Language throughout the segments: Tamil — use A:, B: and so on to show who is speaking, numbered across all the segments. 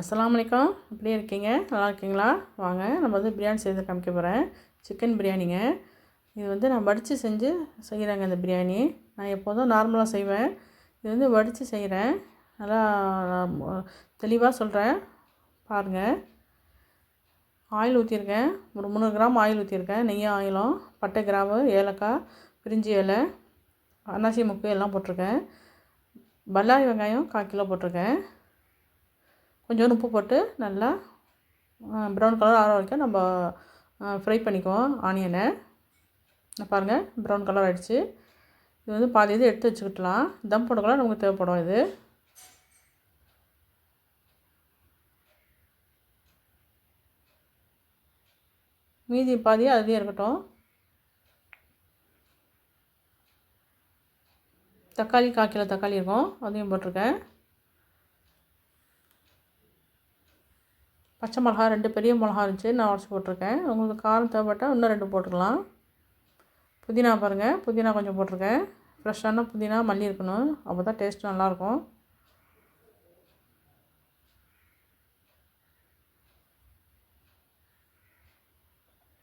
A: அஸ்லாமலைக்கம் எப்படி இருக்கீங்க நல்லா இருக்கீங்களா வாங்க நம்ம வந்து பிரியாணி செய்து காமிக்க போகிறேன் சிக்கன் பிரியாணிங்க இது வந்து நான் வடித்து செஞ்சு செய்கிறேங்க இந்த பிரியாணி நான் எப்போதும் நார்மலாக செய்வேன் இது வந்து வடித்து செய்கிறேன் நல்லா தெளிவாக சொல்கிறேன் பாருங்கள் ஆயில் ஊற்றிருக்கேன் ஒரு மூணு கிராம் ஆயில் ஊற்றிருக்கேன் நெய்யும் ஆயிலும் பட்டை கிராம்பு ஏலக்காய் பிரிஞ்சி இலை அன்னாசி முக்கு எல்லாம் போட்டிருக்கேன் பல்லாரி வெங்காயம் கால் கிலோ போட்டிருக்கேன் கொஞ்சம் உப்பு போட்டு நல்லா ப்ரௌன் கலர் ஆகிற வரைக்கும் நம்ம ஃப்ரை பண்ணிக்குவோம் ஆனியனை பாருங்கள் ப்ரௌன் கலர் ஆகிடுச்சு இது வந்து பாதி இது எடுத்து வச்சுக்கிட்டலாம் தம் போட்டுக்கலாம் நமக்கு தேவைப்படும் இது மீதி பாதி அதுலேயே இருக்கட்டும் தக்காளி கால் கிலோ தக்காளி இருக்கும் அதையும் போட்டிருக்கேன் பச்சை மிளகா ரெண்டு பெரிய மிளகா இருந்துச்சு நான் உடச்சி போட்டிருக்கேன் உங்களுக்கு காரம் தேவைப்பட்டால் இன்னும் ரெண்டு போட்டுக்கலாம் புதினா பாருங்கள் புதினா கொஞ்சம் போட்டிருக்கேன் ஃப்ரெஷ்ஷான புதினா மல்லி இருக்கணும் அப்போ தான் டேஸ்ட்டு நல்லாயிருக்கும்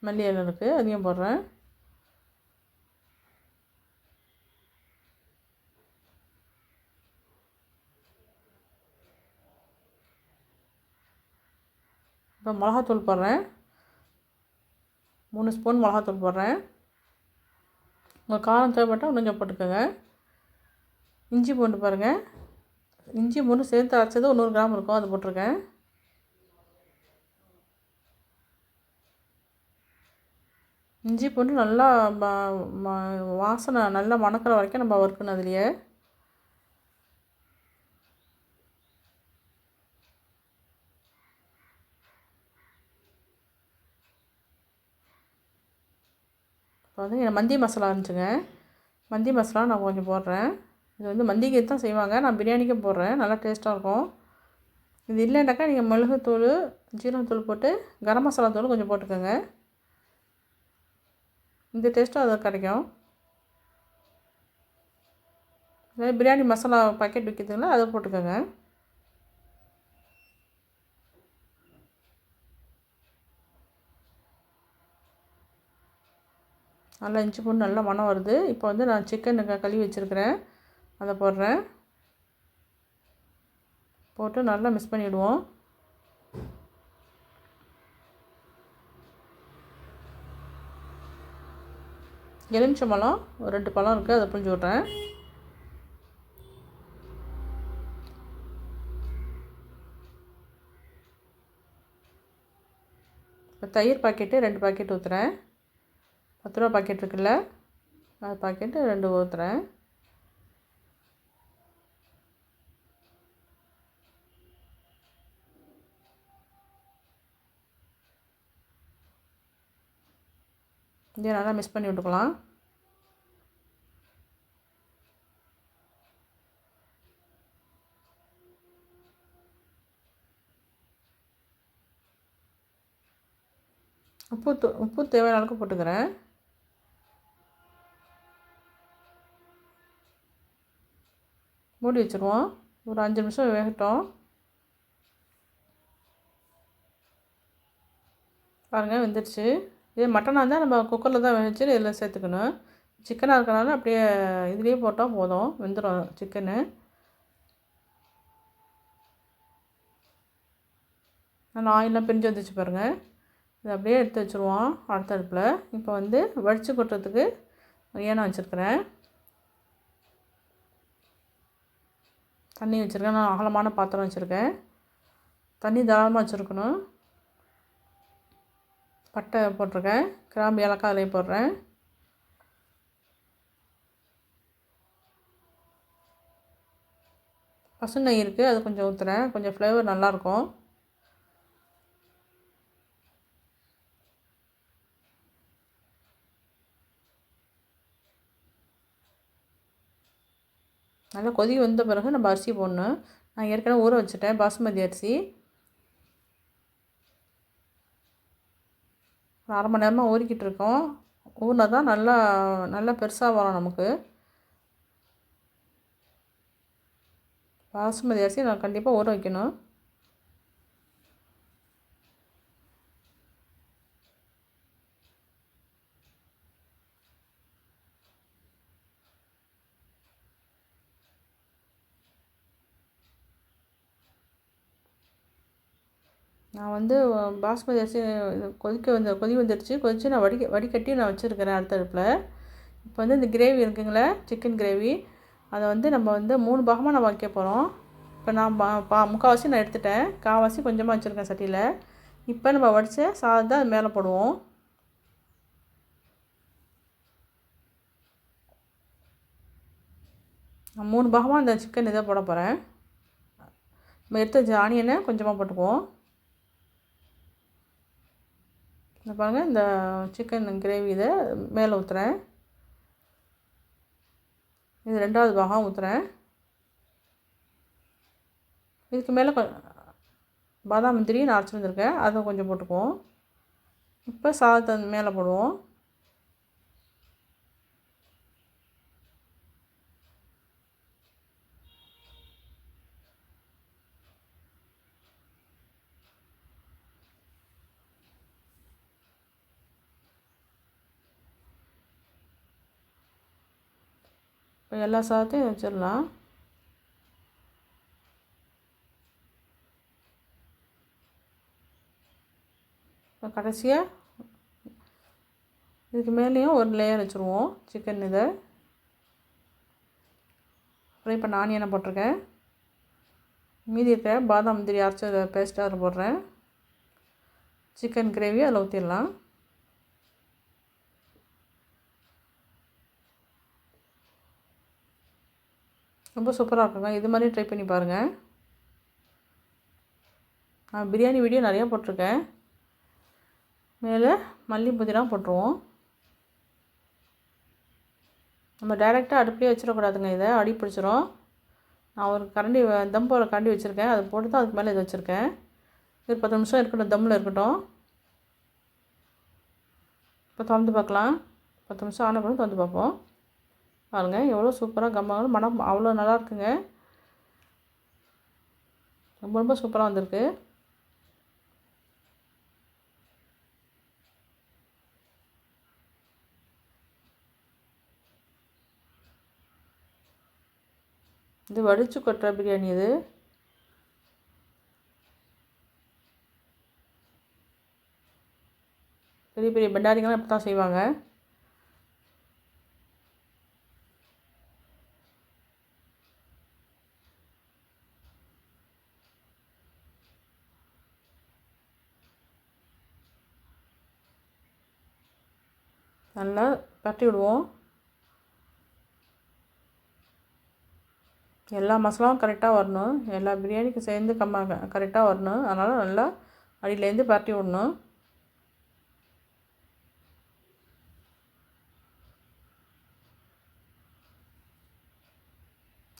A: மல்லி இலை இருக்குது அதையும் போடுறேன் இப்போ மிளகாத்தூள் போடுறேன் மூணு ஸ்பூன் மிளகாத்தூள் போடுறேன் உங்கள் காரம் தேவைப்பட்டால் கொஞ்சம் போட்டுக்கோங்க இஞ்சி பூண்டு பாருங்கள் இஞ்சி பூண்டு சேர்த்து அரைச்சது ஒரு நூறு கிராம் இருக்கும் அது போட்டிருக்கேன் இஞ்சி பூண்டு நல்லா வாசனை நல்லா மணக்கிற வரைக்கும் நம்ம ஒர்க்கணும் அதுலேயே இப்போ வந்து மந்தி மசாலா இருந்துச்சுங்க மந்தி மசாலா நான் கொஞ்சம் போடுறேன் இது வந்து மந்திக்கு தான் செய்வாங்க நான் பிரியாணிக்கும் போடுறேன் நல்லா டேஸ்ட்டாக இருக்கும் இது இல்லைன்னாக்கா நீங்கள் மிளகுத்தூள் ஜீரகத்தூள் போட்டு கரம் மசாலா தூள் கொஞ்சம் போட்டுக்கோங்க இந்த டேஸ்ட்டும் அது கிடைக்கும் பிரியாணி மசாலா பாக்கெட் விற்கிறதுங்களா அதை போட்டுக்கோங்க நல்லா இஞ்சி பூண்டு நல்லா மனம் வருது இப்போ வந்து நான் சிக்கன் கழுவி வச்சுருக்கிறேன் அதை போடுறேன் போட்டு நல்லா மிக்ஸ் பண்ணிவிடுவோம் எலுமிச்சை பழம் ஒரு ரெண்டு பழம் இருக்குது அதை புரிஞ்சு விட்றேன் இப்போ தயிர் பாக்கெட்டு ரெண்டு பாக்கெட் ஊற்றுறேன் பத்து ரூபா பாக்கெட் இருக்குல்ல அது பாக்கெட்டு ரெண்டு ஊற்றுறேன் இதை நல்லா மிஸ் பண்ணி விட்டுக்கலாம் உப்பு உப்பு தேவையான அளவுக்கு போட்டுக்கிறேன் மூடி வச்சுருவோம் ஒரு அஞ்சு நிமிஷம் வேகட்டும் பாருங்கள் வெந்துடுச்சு இதே மட்டனாக இருந்தால் நம்ம குக்கரில் தான் வச்சு இதில் சேர்த்துக்கணும் சிக்கனாக இருக்கனால அப்படியே இதுலேயே போட்டால் போதும் வெந்துடும் சிக்கனு நல்லா ஆயிலெலாம் பிரிஞ்சு வந்துச்சு பாருங்கள் இதை அப்படியே எடுத்து வச்சுருவோம் அடுத்த அடுப்பில் இப்போ வந்து வடித்து கொட்டுறதுக்கு ஏனம் வச்சுருக்குறேன் தண்ணி வச்சுருக்கேன் நான் அகலமான பாத்திரம் வச்சுருக்கேன் தண்ணி தாராளமாக வச்சுருக்கணும் பட்டை போட்டிருக்கேன் கிராம்பு ஏலக்காய் அதிலே போடுறேன் பசுநெய் இருக்குது அது கொஞ்சம் ஊற்றுறேன் கொஞ்சம் ஃப்ளேவர் நல்லாயிருக்கும் நல்லா கொதி வந்த பிறகு நம்ம அரிசி போடணும் நான் ஏற்கனவே ஊற வச்சுட்டேன் பாசுமதி அரிசி அரை மணி நேரமாக ஊறிக்கிட்டு இருக்கோம் ஊறினா தான் நல்லா நல்லா பெருசாக வரும் நமக்கு பாசுமதி அரிசி நான் கண்டிப்பாக ஊற வைக்கணும் நான் வந்து பாஸ்மதி அரிசி கொதிக்க வந்து கொதி வந்துடுச்சு கொதித்து நான் வடிக்க வடிகட்டி நான் வச்சுருக்கிறேன் அடுத்த அடுப்பில் இப்போ வந்து இந்த கிரேவி இருக்குங்களே சிக்கன் கிரேவி அதை வந்து நம்ம வந்து மூணு பாகமாக நம்ம வைக்க போகிறோம் இப்போ நான் பா பா முக்கால்வாசி நான் எடுத்துட்டேன் காவாசி கொஞ்சமாக வச்சுருக்கேன் சட்டியில் இப்போ நம்ம வடித்த சாதம் அது மேலே போடுவோம் நான் மூணு பாகமாக அந்த சிக்கன் இதை போட போகிறேன் நம்ம எடுத்து வச்ச ஆனியனை கொஞ்சமாக போட்டுக்குவோம் இந்த பாருங்கள் இந்த சிக்கன் கிரேவி இதை மேலே ஊற்றுறேன் இது ரெண்டாவது பாகம் ஊற்றுறேன் இதுக்கு மேலே பாதாம் முந்திரி நான் அரைச்சிருந்துருக்கேன் அதை கொஞ்சம் போட்டுக்குவோம் இப்போ சாதத்தை மேலே போடுவோம் இப்போ எல்லா சாதத்தையும் வச்சிடலாம் இப்போ கடைசியாக இதுக்கு மேலேயும் ஒரு லேயர் வச்சுருவோம் சிக்கன் இதை அப்புறம் இப்போ நான் என்ன போட்டிருக்கேன் மீதி இருக்க பாதாம் முந்திரி அரைச்ச பேஸ்ட்டாக போடுறேன் சிக்கன் கிரேவி அதில் ஊற்றிடலாம் ரொம்ப சூப்பராக இருக்குங்க இது மாதிரி ட்ரை பண்ணி பாருங்கள் நான் பிரியாணி வீடியோ நிறையா போட்டிருக்கேன் மேலே மல்லி புதினா போட்டுருவோம் நம்ம டைரெக்டாக அடுப்புலேயே வச்சிடக்கூடாதுங்க இதை அடி பிடிச்சிரும் நான் ஒரு கரண்டி தம் போகிற கரண்டி வச்சுருக்கேன் அதை போட்டு தான் அதுக்கு மேலே இது வச்சுருக்கேன் இது பத்து நிமிஷம் இருக்கட்டும் தம்மில் இருக்கட்டும் இப்போ திறந்து பார்க்கலாம் பத்து நிமிஷம் ஆன கூட திறந்து பார்ப்போம் பாருங்க எவ்வளோ சூப்பராக கம்மாவும் மனம் அவ்வளோ நல்லா இருக்குங்க ரொம்ப ரொம்ப சூப்பராக வந்திருக்கு இது வடித்து கொட்டுற பிரியாணி இது பெரிய பெரிய பண்டாரிங்கெல்லாம் இப்படி தான் செய்வாங்க நல்லா பரட்டி விடுவோம் எல்லா மசாலாவும் கரெக்டாக வரணும் எல்லா பிரியாணிக்கும் சேர்ந்து கம்மா கரெக்டாக வரணும் அதனால் நல்லா அடியிலேருந்து பரட்டி விடணும்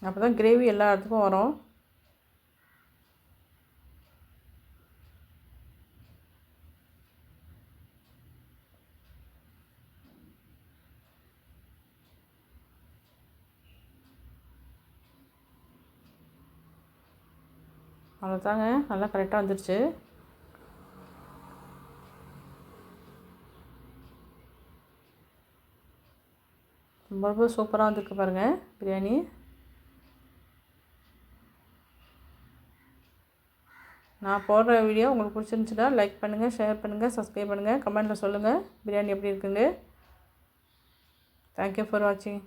A: அப்போ தான் கிரேவி எல்லா இடத்துக்கும் வரும் அவ்வளோதாங்க நல்லா கரெக்டாக வந்துருச்சு ரொம்ப ரொம்ப சூப்பராக வந்திருக்கு பாருங்கள் பிரியாணி நான் போடுற வீடியோ உங்களுக்கு பிடிச்சிருந்துச்சுன்னா லைக் பண்ணுங்கள் ஷேர் பண்ணுங்கள் சப்ஸ்கிரைப் பண்ணுங்கள் கமெண்ட்டில் சொல்லுங்கள் பிரியாணி எப்படி இருக்குங்க தேங்க்யூ ஃபார் வாட்சிங்